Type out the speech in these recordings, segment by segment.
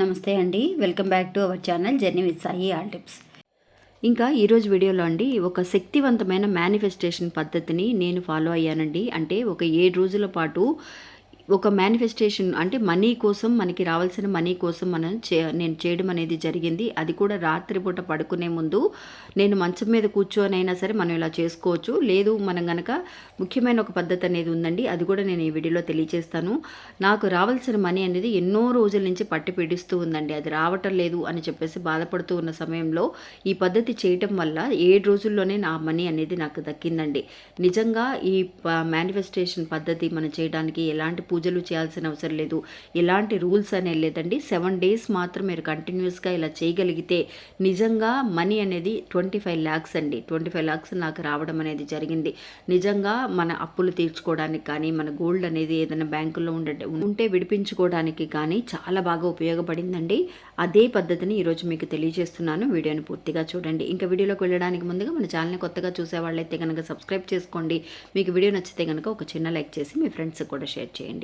నమస్తే అండి. Welcome back to our channel journey with Sai all tips. ఇంకా ఈరోజు వీడియోలో అండి ఒక శక్తివంతమైన మేనిఫెస్టేషన్ పద్ధతిని నేను ఫాలో అయ్యానండి. అంటే ఒక ఏడు రోజుల పాటు ఒక మేనిఫెస్టేషన్ అంటే మనీ కోసం మనకి రావాల్సిన మనీ కోసం మనం చే నేను చేయడం అనేది జరిగింది. అది కూడా రాత్రిపూట పడుకునే ముందు నేను మంచం మీద కూర్చొని అయినా సరే మనం ఇలా చేసుకోవచ్చు. లేదు మనం గనక ముఖ్యమైన ఒక పద్ధతి అనేది ఉందండి అది కూడా నేను ఈ వీడియోలో తెలియజేస్తాను నాకు రావాల్సిన మనీ అనేది ఎన్నో రోజుల నుంచి పట్టి పీడిస్తూ ఉందండి. అది రావటం లేదు అని చెప్పేసి బాధపడుతూ ఉన్న సమయంలో ఈ పద్ధతి చేయటం వల్ల ఏడు రోజుల్లోనే నా మనీ అనేది నాకు దక్కిందండి. నిజంగా ఈ మేనిఫెస్టేషన్ పద్ధతి మనం చేయడానికి ఎలాంటి పూజలు చేయాల్సిన అవసరం లేదు. ఎలాంటి రూల్స్ అనేది లేదండి. సెవెన్ డేస్ మాత్రం మీరు కంటిన్యూస్గా ఇలా చేయగలిగితే నిజంగా మనీ అనేది ట్వంటీ ఫైవ్ ల్యాక్స్ అండి. ట్వంటీ ఫైవ్ ల్యాక్స్ నాకు రావడం అనేది జరిగింది. నిజంగా మన అప్పులు తీర్చుకోవడానికి కానీ మన గోల్డ్ అనేది ఏదైనా బ్యాంకులో ఉండే ఉంటే విడిపించుకోవడానికి కానీ చాలా బాగా ఉపయోగపడిందండి. అదే పద్ధతిని ఈరోజు మీకు తెలియజేస్తున్నాను. వీడియోని పూర్తిగా చూడండి. ఇంకా వీడియోలోకి వెళ్ళడానికి ముందుగా మన ఛానల్ని కొత్తగా చూసే వాళ్ళైతే కనుక సబ్స్క్రైబ్ చేసుకోండి. మీకు వీడియో నచ్చితే కనుక ఒక చిన్న లైక్ చేసి మీ ఫ్రెండ్స్కి కూడా షేర్ చేయండి.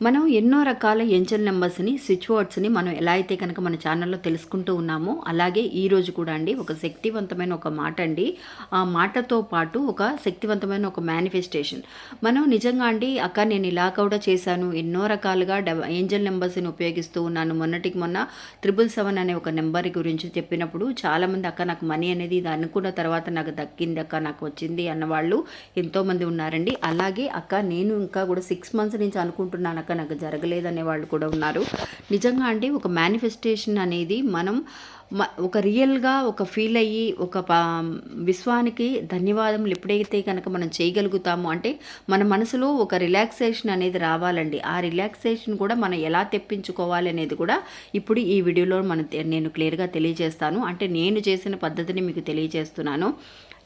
మనం ఎన్నో రకాల ఎంజల్ నెంబర్స్ని స్విచ్ వర్డ్స్ని మనం ఎలా అయితే కనుక మన ఛానల్లో తెలుసుకుంటూ ఉన్నామో అలాగే ఈరోజు కూడా అండి ఒక శక్తివంతమైన ఒక మాట అండి. ఆ మాటతో పాటు ఒక శక్తివంతమైన ఒక మేనిఫెస్టేషన్ మనం నిజంగా అండి అక్క నేను ఇలా కూడా చేశాను ఎన్నో రకాలుగా ఏంజల్ నెంబర్స్ని ఉపయోగిస్తూ ఉన్నాను. మొన్నటికి మొన్న త్రిబుల్ సెవెన్ అనే ఒక నెంబర్ గురించి చెప్పినప్పుడు చాలామంది అక్క నాకు మనీ అనేది ఇది అనుకున్న తర్వాత నాకు దక్కింది అక్క నాకు వచ్చింది అన్నవాళ్ళు ఎంతోమంది ఉన్నారండి. అలాగే అక్క నేను ఇంకా కూడా సిక్స్ మంత్స్ నుంచి అనుకుంటున్నాను అక్క నాకు జరగలేదనే వాళ్ళు కూడా ఉన్నారు. నిజంగా అంటే ఒక మేనిఫెస్టేషన్ అనేది మనం ఒక రియల్గా ఒక ఫీల్ అయ్యి ఒక విశ్వానికి ధన్యవాదములు ఎప్పుడైతే కనుక మనం చేయగలుగుతామో అంటే మన మనసులో ఒక రిలాక్సేషన్ అనేది రావాలండి. ఆ రిలాక్సేషన్ కూడా మనం ఎలా తెప్పించుకోవాలి అనేది కూడా ఇప్పుడు ఈ వీడియోలో మన నేను క్లియర్గా తెలియజేస్తాను. అంటే నేను చేసిన పద్ధతిని మీకు తెలియజేస్తున్నాను.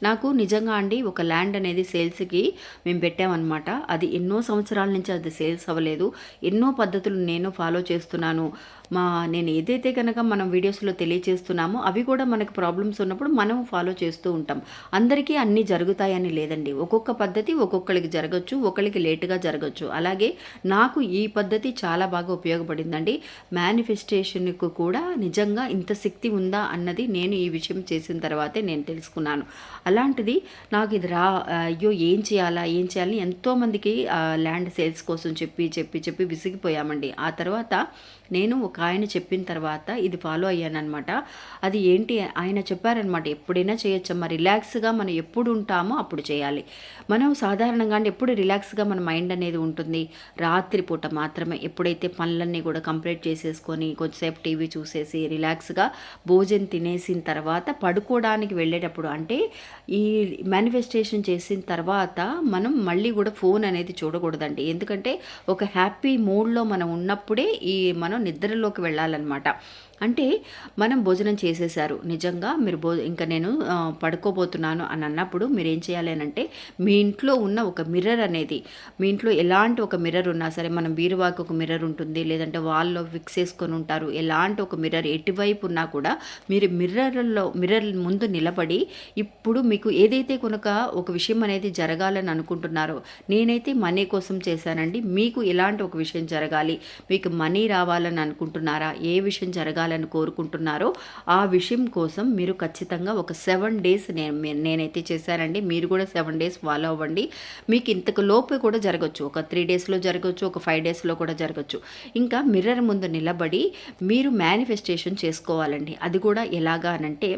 నాకు నిజంగా అండి ఒక ల్యాండ్ అనేది సేల్స్కి మేము పెట్టామన్నమాట. అది ఎన్నో సంవత్సరాల నుంచి అది సేల్స్ అవ్వలేదు. ఎన్నో పద్ధతులు నేను ఫాలో చేస్తున్నాను. మా నేను ఏదైతే కనుక మనం వీడియోస్లో తెలియచేస్తున్నామో అవి కూడా మనకు ప్రాబ్లమ్స్ ఉన్నప్పుడు మనం ఫాలో చేస్తూ ఉంటాం. అందరికీ అన్నీ జరుగుతాయని లేదండి. ఒక్కొక్క పద్ధతి ఒక్కొక్కరికి జరగచ్చు ఒకరికి లేటుగా జరగచ్చు. అలాగే నాకు ఈ పద్ధతి చాలా బాగా ఉపయోగపడిందండి. మేనిఫెస్టేషన్కు కూడా నిజంగా ఇంత శక్తి ఉందా అన్నది నేను ఈ విషయం చేసిన తర్వాతే నేను తెలుసుకున్నాను. అలాంటిది నాకు ఇది రా అయ్యో ఏం చేయాలా ఏం చేయాలని ఎంతోమందికి ల్యాండ్ సేల్స్ కోసం చెప్పి చెప్పి చెప్పి విసిగిపోయామండి. ఆ తర్వాత నేను ఒక ఆయన చెప్పిన తర్వాత ఇది ఫాలో అయ్యానమాట అది ఏంటి? ఆయన చెప్పారనమాట ఎప్పుడైనా చేయొచ్చమ్మా రిలాక్స్గా మనం ఎప్పుడు ఉంటామో అప్పుడు చేయాలి. మనం సాధారణంగా ఎప్పుడు రిలాక్స్గా మన మైండ్ అనేది ఉంటుంది? రాత్రిపూట మాత్రమే ఎప్పుడైతే పనులన్నీ కూడా కంప్లీట్ చేసేసుకొని కొంచెంసేపు టీవీ చూసేసి రిలాక్స్గా భోజనం తినేసిన తర్వాత పడుకోవడానికి వెళ్ళేటప్పుడు అంటే ఈ మేనిఫెస్టేషన్ చేసిన తర్వాత మనం మళ్ళీ కూడా ఫోన్ అనేది చూడకూడదండి. ఎందుకంటే ఒక హ్యాపీ మూడ్లో మనం ఉన్నప్పుడే ఈ మనం నిద్రలోకి వెళ్ళాలన్నమాట. అంటే మనం భోజనం చేసేసారు నిజంగా మీరు భో ఇంకా నేను పడుకోబోతున్నాను అని అన్నప్పుడు మీరు ఏం చేయాలి అని అంటే మీ ఇంట్లో ఉన్న ఒక మిర్రర్ అనేది మీ ఇంట్లో ఎలాంటి ఒక మిర్రర్ ఉన్నా సరే మనం బీరువాకి ఒక మిర్రర్ ఉంటుంది లేదంటే వాల్లో ఫిక్స్ చేసుకొని ఉంటారు ఎలాంటి ఒక మిర్రర్ ఎటువైపు ఉన్నా కూడా మీరు మిర్రర్లో మిర్రర్ ముందు నిలబడి ఇప్పుడు మీకు ఏదైతే కనుక ఒక విషయం అనేది జరగాలని అనుకుంటున్నారో నేనైతే మనీ కోసం చేశానండి మీకు ఎలాంటి ఒక విషయం జరగాలి మీకు మనీ రావాలని అనుకుంటున్నారా ఏ విషయం జరగాలి చేయాలని కోరుకుంటున్నారో ఆ విషయం కోసం మీరు ఖచ్చితంగా ఒక సెవెన్ డేస్ నేను నేనైతే చేశానండి. మీరు కూడా సెవెన్ డేస్ ఫాలో అవ్వండి. మీకు ఇంతకు లోపు కూడా జరగచ్చు. ఒక త్రీ డేస్లో జరగచ్చు ఒక ఫైవ్ డేస్లో కూడా జరగచ్చు. ఇంకా మిర్రర్ ముందు నిలబడి మీరు మేనిఫెస్టేషన్ చేసుకోవాలండి. అది కూడా ఎలాగా అనంటే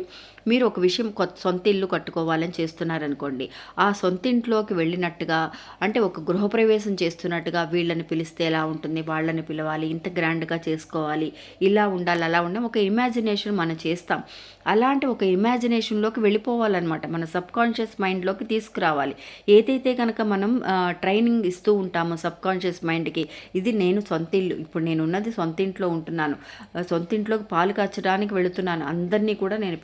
మీరు ఒక విషయం కొత్త సొంత ఇల్లు కట్టుకోవాలని చేస్తున్నారనుకోండి ఆ సొంత ఇంట్లోకి వెళ్ళినట్టుగా అంటే ఒక గృహప్రవేశం చేస్తున్నట్టుగా వీళ్ళని పిలిస్తే ఎలా ఉంటుంది వాళ్ళని పిలవాలి ఇంత గ్రాండ్గా చేసుకోవాలి ఇలా ఉండాలి అలా ఉండాలి ఒక ఇమాజినేషన్ మనం చేస్తాం. అలాంటి ఒక ఇమాజినేషన్లోకి వెళ్ళిపోవాలన్నమాట. మన సబ్ కాన్షియస్ మైండ్లోకి తీసుకురావాలి. ఏదైతే కనుక మనం ట్రైనింగ్ ఇస్తూ ఉంటామో సబ్ కాన్షియస్ మైండ్కి ఇది నేను సొంత ఇల్లు ఇప్పుడు నేను ఉన్నది సొంత ఇంట్లో ఉంటున్నాను సొంత ఇంట్లోకి పాలు కాచడానికి వెళుతున్నాను అందరినీ కూడా నేను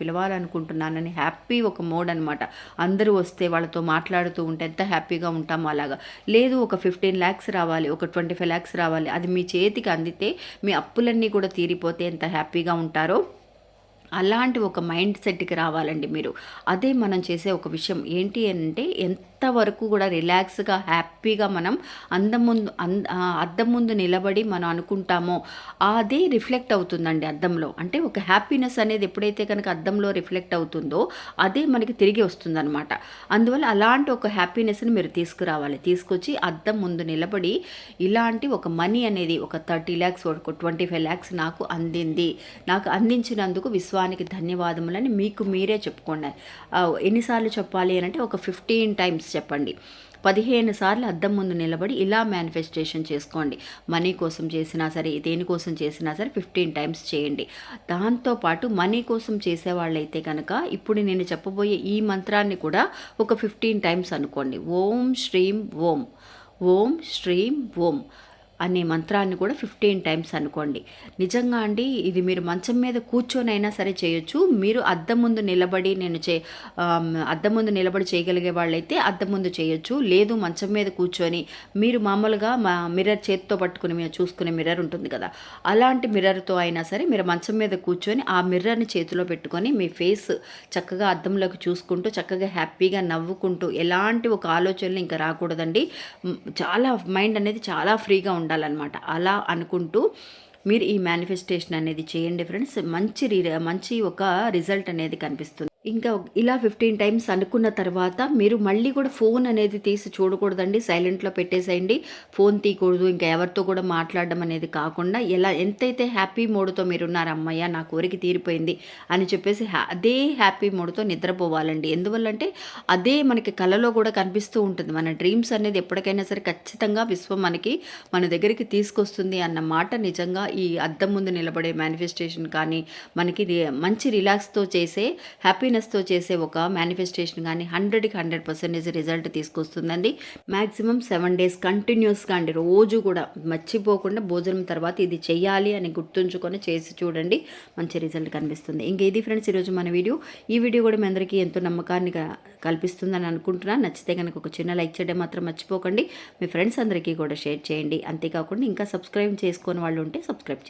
అనుకుంటున్నానని హ్యాపీ ఒక మోడ్ అనమాట అందరూ వస్తే వాళ్ళతో మాట్లాడుతూ ఉంటే ఎంత హ్యాపీగా ఉంటామో అలాగా. లేదు ఒక ఫిఫ్టీన్ ల్యాక్స్ రావాలి ఒక ట్వంటీ ఫైవ్ ల్యాక్స్ రావాలి. అది మీ చేతికి అందితే మీ అప్పులన్నీ కూడా తీరిపోతే ఎంత హ్యాపీగా ఉంటారో అలాంటి ఒక మైండ్ సెట్కి రావాలండి మీరు. అదే మనం చేసే ఒక విషయం ఏంటి అంటే ఎంత ఎంతవరకు కూడా రిలాక్స్గా హ్యాపీగా మనం అందం ముందు అంద అద్దం ముందు నిలబడి మనం అనుకుంటామో అదే రిఫ్లెక్ట్ అవుతుందండి అద్దంలో. అంటే ఒక హ్యాపీనెస్ అనేది ఎప్పుడైతే కనుక అద్దంలో రిఫ్లెక్ట్ అవుతుందో అదే మనకి తిరిగి వస్తుందన్నమాట. అందువల్ల అలాంటి ఒక హ్యాపీనెస్ని మీరు తీసుకురావాలి. తీసుకొచ్చి అద్దం ముందు నిలబడి ఇలాంటి ఒక మనీ అనేది ఒక థర్టీ ల్యాక్స్ ఒక ట్వంటీ ఫైవ్ ల్యాక్స్ నాకు అందింది. నాకు అందించినందుకు విశ్వానికి ధన్యవాదములని మీకు మీరే చెప్పుకోండి. ఎన్నిసార్లు చెప్పాలి అని అంటే ఒక ఫిఫ్టీన్ టైమ్స్ చెప్పండి. పదిహేను సార్లు అద్దం ముందు నిలబడి ఇలా మేనిఫెస్టేషన్ చేసుకోండి. మనీ కోసం చేసినా సరే దేనికోసం చేసినా సరే ఫిఫ్టీన్ టైమ్స్ చేయండి. దాంతోపాటు మనీ కోసం చేసేవాళ్ళైతే కనుక ఇప్పుడు నేను చెప్పబోయే ఈ మంత్రాన్ని కూడా ఒక ఫిఫ్టీన్ టైమ్స్ అనుకోండి. ఓం శ్రీం ఓం. ఓం శ్రీం ఓం. అనే మంత్రాన్ని కూడా ఫిఫ్టీన్ టైమ్స్ అనుకోండి. నిజంగా అండి ఇది మీరు మంచం మీద కూర్చొనైనా సరే చేయొచ్చు. మీరు అద్దం ముందు నిలబడి నేను చే అద్దం ముందు నిలబడి చేయగలిగే వాళ్ళైతే అద్దం ముందు చేయొచ్చు. లేదు మంచం మీద కూర్చొని మీరు మామూలుగా మా మిర్రర్ చేతితో పట్టుకుని మీరు చూసుకునే మిర్రర్ ఉంటుంది కదా. అలాంటి మిర్రర్తో అయినా సరే మీరు మంచం మీద కూర్చొని ఆ మిర్రర్ని చేతిలో పెట్టుకొని మీ ఫేస్ చక్కగా అద్దంలోకి చూసుకుంటూ చక్కగా హ్యాపీగా నవ్వుకుంటూ ఎలాంటి ఒక ఆలోచనలు ఇంకా రాకూడదండి. చాలా మైండ్ అనేది చాలా ఫ్రీగా ఉండాలన్నమాట. అలా అనుకుంటూ మీరు ఈ మేనిఫెస్టేషన్ అనేది చేయండి ఫ్రెండ్స్ మంచి రి మంచి ఒక రిజల్ట్ అనేది కనిపిస్తుంది. ఇంకా ఇలా ఫిఫ్టీన్ టైమ్స్ అనుకున్న తర్వాత మీరు మళ్ళీ కూడా ఫోన్ అనేది తీసి చూడకూడదండి. సైలెంట్లో పెట్టేసేయండి. ఫోన్ తీయకూడదు. ఇంకా ఎవరితో కూడా మాట్లాడడం అనేది కాకుండా ఎలా ఎంతైతే హ్యాపీ మోడ్తో మీరు ఉన్నారు అమ్మయ్య నా కోరిక తీరిపోయింది అని చెప్పేసి హ్యా- అదే హ్యాపీ మోడ్తో నిద్రపోవాలండి. ఎందువల్లంటే అదే మనకి కళలో కూడా కనిపిస్తూ ఉంటుంది. మన డ్రీమ్స్ అనేది ఎప్పటికైనా సరే ఖచ్చితంగా విశ్వం మనకి మన దగ్గరికి తీసుకొస్తుంది అన్న మాట నిజంగా ఈ అద్దం ముందు నిలబడే మేనిఫెస్టేషన్ కానీ మనకి రి- మంచి రిలాక్స్తో చేసే హ్యాపీ హ్యాపీనెస్తో చేసే ఒక మేనిఫెస్టేషన్ కానీ హండ్రెడ్కి హండ్రెడ్ పర్సెంటేజ్ రిజల్ట్ తీసుకొస్తుందండి. మ్యాక్సిమం సెవెన్ డేస్ కంటిన్యూస్గా అండి. రోజు కూడా మర్చిపోకుండా భోజనం తర్వాత ఇది చేయాలి అని గుర్తుంచుకొని చేసి చూడండి. మంచి రిజల్ట్ కనిపిస్తుంది. ఇంకా ఇది ఫ్రెండ్స్ ఈరోజు మన వీడియో. ఈ వీడియో కూడా మీ అందరికీ ఎంతో నమ్మకాన్ని కల్పిస్తుందని అనుకుంటున్నాను నచ్చితే కనుక ఒక చిన్న లైక్ చేయడం మాత్రం మర్చిపోకండి. మీ ఫ్రెండ్స్ అందరికీ కూడా షేర్ చేయండి. అంతేకాకుండా ఇంకా సబ్స్క్రైబ్ చేసుకొని వాళ్ళు ఉంటే సబ్స్క్రైబ్